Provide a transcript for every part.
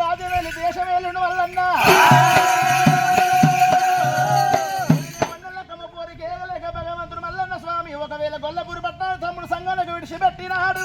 రాజు వెళ్ళి దేశం వెళ్ళిన వల్లన్నా భగవంతుడు మల్లన్న స్వామి. ఒకవేళ గొల్లపూరు పట్టణ తమ్ముడు సంఘానికి విడిచిపెట్టినాడు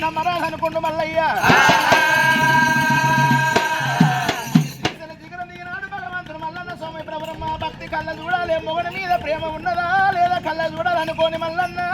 నమ్మరా అనుకుంటు మల్లయ్య భక్తి కళ్ళ చూడాలి మొగడి మీద ప్రేమ ఉన్నదా లేదా కళ్ళ చూడాలనుకోని మల్లన్నా?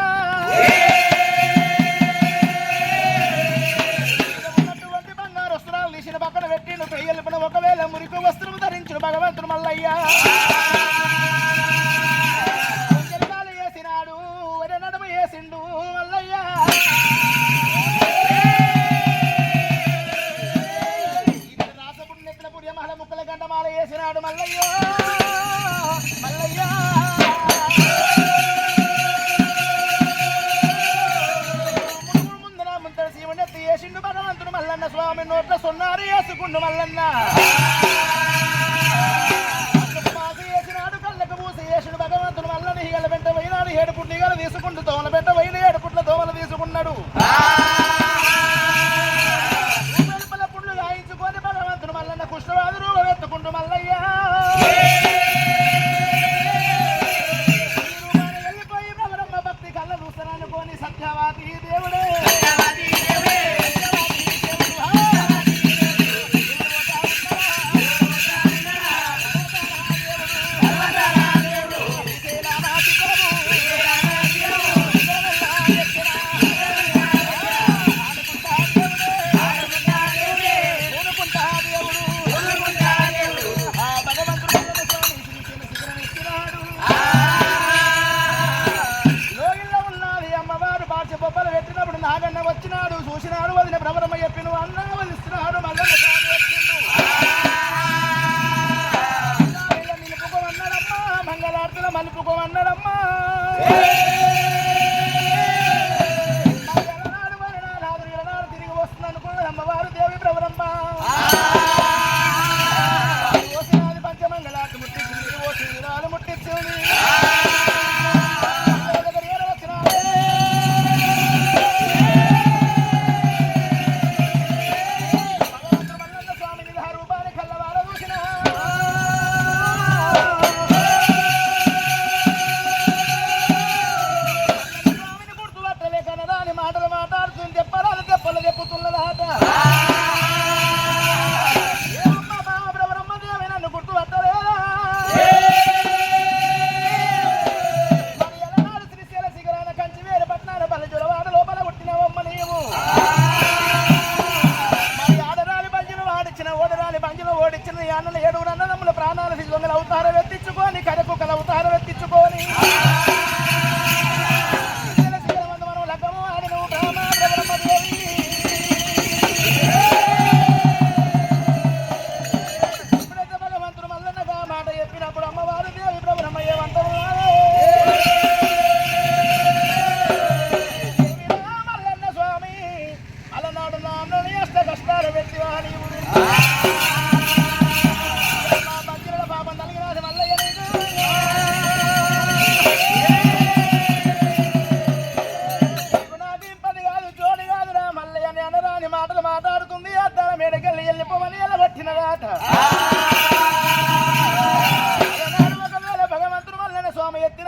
நல்லையோ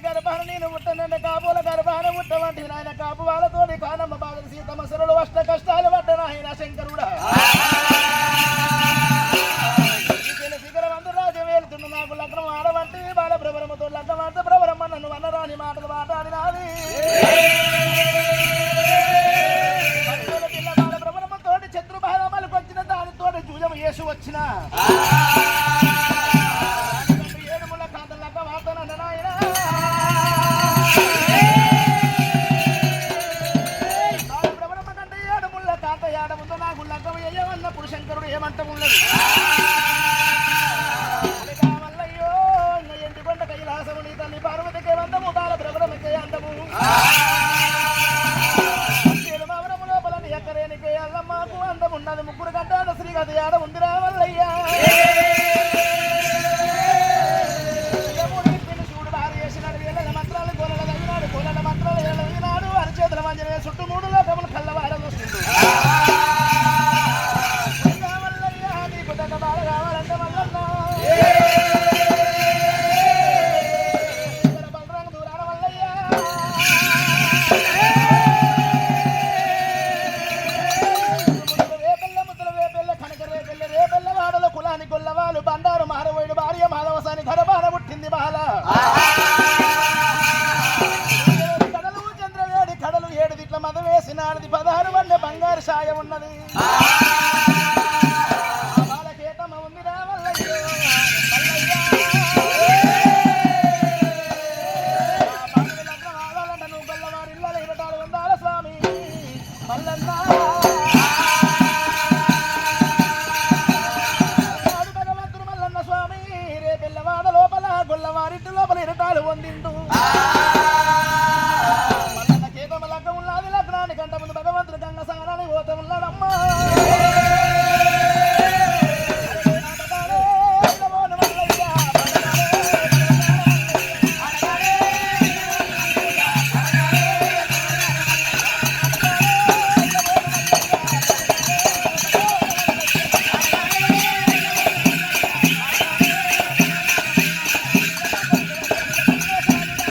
గర్భాన నేను ఉంటానన్న కాబోల గర్భాన ఉంటవంటి నాయన కాపు వాళ్ళతో కానమ్మ బాగా సీతమ్మ ఏమంటాం ఉండదు. దక్షిణానది పదహారు వంద బంగారు సాయం ఉన్నది.